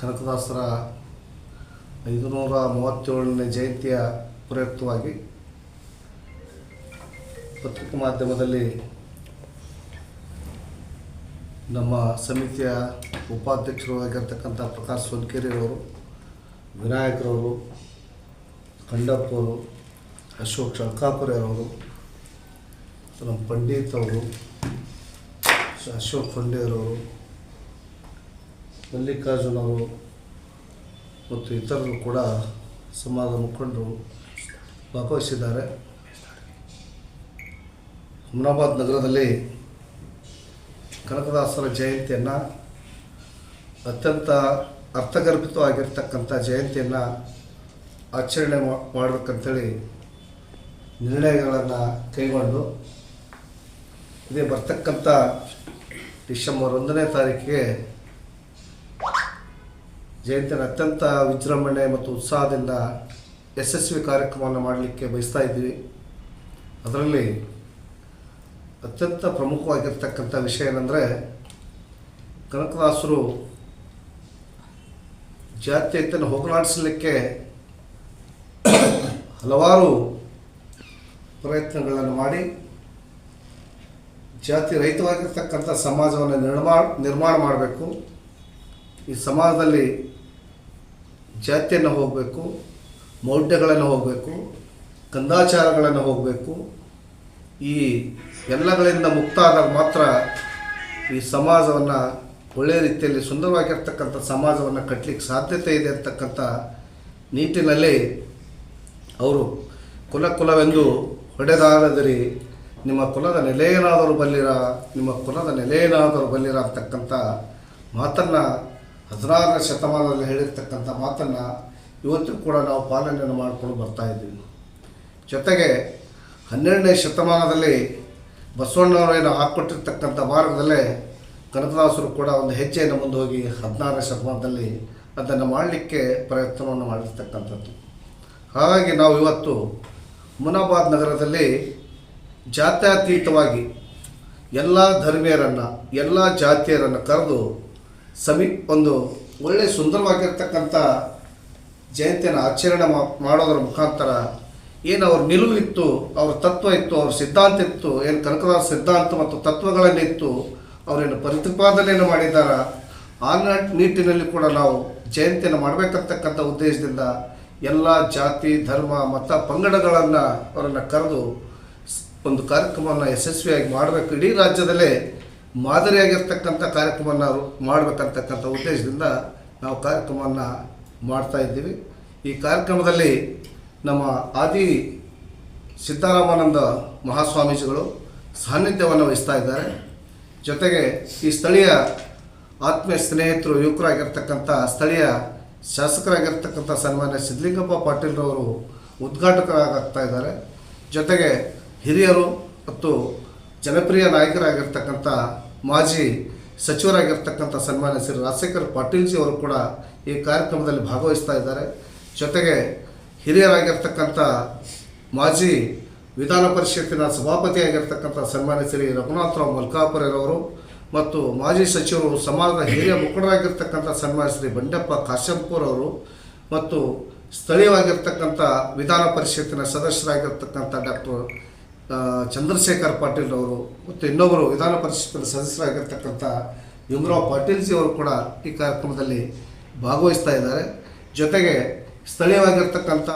ಕನಕದಾಸರ ಐದುನೂರ ಮೂವತ್ತೇಳನೇ ಜಯಂತಿಯ ಪ್ರಯುಕ್ತವಾಗಿ ಪತ್ರಿಕಾ ಮಾಧ್ಯಮದಲ್ಲಿ ನಮ್ಮ ಸಮಿತಿಯ ಉಪಾಧ್ಯಕ್ಷರು ಆಗಿರ್ತಕ್ಕಂಥ ಪ್ರಕಾಶ್ ಸೊನ್ಕೆರೆಯವರು ವಿನಾಯಕರವರು ಕಂಡಪ್ಪವರು ಅಶೋಕ್ ಶಂಕಾಪುರೆಯವರು ನಮ್ಮ ಪಂಡಿತ್ ಅವರು, ಅಶೋಕ್ ಫಂಡೆಯರವರು ಮಲ್ಲಿಕಾರ್ಜುನ್ ಅವರು ಮತ್ತು ಇತರರು ಕೂಡ ಸಮಾಜದ ಮುಖಂಡರು ಭಾಗವಹಿಸಿದ್ದಾರೆ. ಹುಮನಾಬಾದ್ ನಗರದಲ್ಲಿ ಕನಕದಾಸರ ಜಯಂತಿಯನ್ನು ಅತ್ಯಂತ ಅರ್ಥಗರ್ಭಿತವಾಗಿರ್ತಕ್ಕಂಥ ಜಯಂತಿಯನ್ನು ಆಚರಣೆ ಮಾಡ್ಬೇಕಂತೇಳಿ ನಿರ್ಣಯಗಳನ್ನು ಕೈಗೊಂಡು ಇದೇ ಬರ್ತಕ್ಕಂಥ ಡಿಸೆಂಬರ್ ಒಂದನೇ ತಾರೀಕಿಗೆ ಜಯಂತಿನ ಅತ್ಯಂತ ವಿಜೃಂಭಣೆ ಮತ್ತು ಉತ್ಸಾಹದಿಂದ ಯಶಸ್ವಿ ಕಾರ್ಯಕ್ರಮವನ್ನು ಮಾಡಲಿಕ್ಕೆ ಬಯಸ್ತಾ ಇದ್ದೀವಿ. ಅದರಲ್ಲಿ ಅತ್ಯಂತ ಪ್ರಮುಖವಾಗಿರ್ತಕ್ಕಂಥ ವಿಷಯ ಏನಂದರೆ, ಕನಕದಾಸರು ಜಾತ್ಯತೆಯನ್ನು ಹೋಗಲಾಡಿಸಲಿಕ್ಕೆ ಹಲವಾರು ಪ್ರಯತ್ನಗಳನ್ನು ಮಾಡಿ, ಜಾತಿ ರಹಿತವಾಗಿರ್ತಕ್ಕಂಥ ಸಮಾಜವನ್ನು ನಿರ್ಮಾಣ ನಿರ್ಮಾಣ ಮಾಡಬೇಕು. ಈ ಸಮಾಜದಲ್ಲಿ ಜಾತಿಯನ್ನು ಹೋಗಬೇಕು, ಮೌಢ್ಯಗಳನ್ನು ಹೋಗಬೇಕು ಕಂದಾಚಾರಗಳನ್ನು ಹೋಗಬೇಕು. ಈ ಎಲ್ಲಗಳಿಂದ ಮುಕ್ತಾದಾಗ ಮಾತ್ರ ಈ ಸಮಾಜವನ್ನು ಒಳ್ಳೆಯ ರೀತಿಯಲ್ಲಿ ಸುಂದರವಾಗಿರ್ತಕ್ಕಂಥ ಸಮಾಜವನ್ನು ಕಟ್ಟಲಿಕ್ಕೆ ಸಾಧ್ಯತೆ ಇದೆ ಅಂತಕ್ಕಂಥ ನಿಟ್ಟಿನಲ್ಲಿ ಅವರು ಕುಲ ಕುಲವೆಂದು ಹೊಡೆದಾಡದಿರಿ. ನಿಮ್ಮ ಕುಲದ ನೆಲೆಯೇನಾದರೂ ಬಲ್ಲಿರ, ನಿಮ್ಮ ಕುಲದ ನೆಲೆಯೇನಾದರೂ ಬಲ್ಲಿರ ಅಂತಕ್ಕಂಥ ಮಾತನ್ನು ಹದಿನಾರನೇ ಶತಮಾನದಲ್ಲಿ ಹೇಳಿರ್ತಕ್ಕಂಥ ಮಾತನ್ನು ಇವತ್ತು ಕೂಡ ನಾವು ಪಾಲನೆಯನ್ನು ಮಾಡಿಕೊಂಡು ಬರ್ತಾ ಇದ್ದೀವಿ. ಜೊತೆಗೆ ಹನ್ನೆರಡನೇ ಶತಮಾನದಲ್ಲಿ ಬಸವಣ್ಣವರೇನು ಹಾಕ್ಕೊಟ್ಟಿರ್ತಕ್ಕಂಥ ಮಾರ್ಗದಲ್ಲೇ ಕನಕದಾಸರು ಕೂಡ ಒಂದು ಹೆಜ್ಜೆಯನ್ನು ಮುಂದೆ ಹೋಗಿ ಹದಿನಾರನೇ ಶತಮಾನದಲ್ಲಿ ಅದನ್ನು ಮಾಡಲಿಕ್ಕೆ ಪ್ರಯತ್ನವನ್ನು ಮಾಡಿರ್ತಕ್ಕಂಥದ್ದು. ಹಾಗಾಗಿ ನಾವು ಇವತ್ತು ಮುನಾಬಾದ್ ನಗರದಲ್ಲಿ ಜಾತ್ಯತೀತವಾಗಿ ಎಲ್ಲ ಧರ್ಮೀಯರನ್ನು, ಎಲ್ಲ ಜಾತಿಯರನ್ನು ಕರೆದು ಸಮಿ, ಒಂದು ಒಳ್ಳೆಯ ಸುಂದರವಾಗಿರ್ತಕ್ಕಂಥ ಜಯಂತಿಯನ್ನು ಆಚರಣೆ ಮಾಡೋದರ ಮಾಡೋದ್ರ ಮುಖಾಂತರ ಏನು ಅವ್ರ ನಿಲುವು ಇತ್ತು ಅವ್ರ ತತ್ವ ಇತ್ತು, ಅವ್ರ ಸಿದ್ಧಾಂತ ಇತ್ತು, ಏನು ಕನಕದಾಸ ಸಿದ್ಧಾಂತ ಮತ್ತು ತತ್ವಗಳನ್ನಿತ್ತು ಅವರೇನು ಪ್ರತಿಪಾದನೆಯನ್ನು ಮಾಡಿದ್ದಾರ, ಆ ನಟ್- ನಿಟ್ಟಿನಲ್ಲಿ ಕೂಡ ನಾವು ಜಯಂತಿಯನ್ನು ಮಾಡಬೇಕಂತಕ್ಕಂಥ ಉದ್ದೇಶದಿಂದ ಎಲ್ಲ ಜಾತಿ, ಧರ್ಮ, ಮತ ಪಂಗಡಗಳನ್ನು ಅವರನ್ನು ಕರೆದು ಒಂದು ಕಾರ್ಯಕ್ರಮವನ್ನು ಯಶಸ್ವಿಯಾಗಿ ಮಾಡಬೇಕು. ಇಡೀ ರಾಜ್ಯದಲ್ಲೇ ಮಾದರಿಯಾಗಿರ್ತಕ್ಕಂಥ ಕಾರ್ಯಕ್ರಮವನ್ನು ಮಾಡಬೇಕಂತಕ್ಕಂಥ ಉದ್ದೇಶದಿಂದ ನಾವು ಕಾರ್ಯಕ್ರಮವನ್ನು ಮಾಡ್ತಾ ಇದ್ದೀವಿ. ಈ ಕಾರ್ಯಕ್ರಮದಲ್ಲಿ ನಮ್ಮ ಆದಿ ಸಿದ್ದಾರಾಮಾನಂದ ಮಹಾಸ್ವಾಮೀಜಿಗಳು ಸಾನ್ನಿಧ್ಯವನ್ನು ವಹಿಸ್ತಾ ಇದ್ದಾರೆ. ಜೊತೆಗೆ ಈ ಸ್ಥಳೀಯ ಆತ್ಮೀಯ ಸ್ನೇಹಿತರು, ಯುವಕರಾಗಿರ್ತಕ್ಕಂಥ ಸ್ಥಳೀಯ ಶಾಸಕರಾಗಿರ್ತಕ್ಕಂಥ ಸನ್ಮಾನ್ಯ ಸಿದ್ಧಲಿಂಗಪ್ಪ ಪಾಟೀಲ್ರವರು ಉದ್ಘಾಟಕರಾಗ್ತಾ ಇದ್ದಾರೆ. ಜೊತೆಗೆ ಹಿರಿಯರು ಮತ್ತು ಜನಪ್ರಿಯ ನಾಯಕರಾಗಿರ್ತಕ್ಕಂಥ ಮಾಜಿ ಸಚಿವರಾಗಿರ್ತಕ್ಕಂಥ ಸನ್ಮಾನ್ಯ ಶ್ರೀ ರಾಜಶೇಖರ್ ಪಾಟೀಲ್ಜಿ ಅವರು ಕೂಡ ಈ ಕಾರ್ಯಕ್ರಮದಲ್ಲಿ ಭಾಗವಹಿಸ್ತಾ ಇದ್ದಾರೆ. ಜೊತೆಗೆ ಹಿರಿಯರಾಗಿರ್ತಕ್ಕಂಥ ಮಾಜಿ ವಿಧಾನ ಪರಿಷತ್ತಿನ ಸಭಾಪತಿಯಾಗಿರ್ತಕ್ಕಂಥ ಸನ್ಮಾನ್ಯ ಶ್ರೀ ರಘುನಾಥರಾವ್ ಮಲ್ಕಾಪುರರವರು ಮತ್ತು ಮಾಜಿ ಸಚಿವರು ಸಮಾಜದ ಹಿರಿಯ ಮುಖಂಡರಾಗಿರ್ತಕ್ಕಂಥ ಸನ್ಮಾನ್ಯ ಶ್ರೀ ಬಂಡೆಪ್ಪ ಅವರು ಮತ್ತು ಸ್ಥಳೀಯವಾಗಿರ್ತಕ್ಕಂಥ ವಿಧಾನ ಪರಿಷತ್ತಿನ ಸದಸ್ಯರಾಗಿರ್ತಕ್ಕಂಥ ಡಾಕ್ಟರ್ ಚಂದ್ರಶೇಖರ್ ಪಾಟೀಲ್ ಅವರು ಮತ್ತು ಇನ್ನೊಬ್ಬರು ವಿಧಾನ ಪರಿಷತ್ತಿನ ಸದಸ್ಯರಾಗಿರ್ತಕ್ಕಂಥ ಭೀಮರಾವ್ ಪಾಟೀಲ್ಜಿ ಅವರು ಕೂಡ ಈ ಕಾರ್ಯಕ್ರಮದಲ್ಲಿ ಭಾಗವಹಿಸ್ತಾ ಇದ್ದಾರೆ. ಜೊತೆಗೆ ಸ್ಥಳೀಯವಾಗಿರ್ತಕ್ಕಂಥ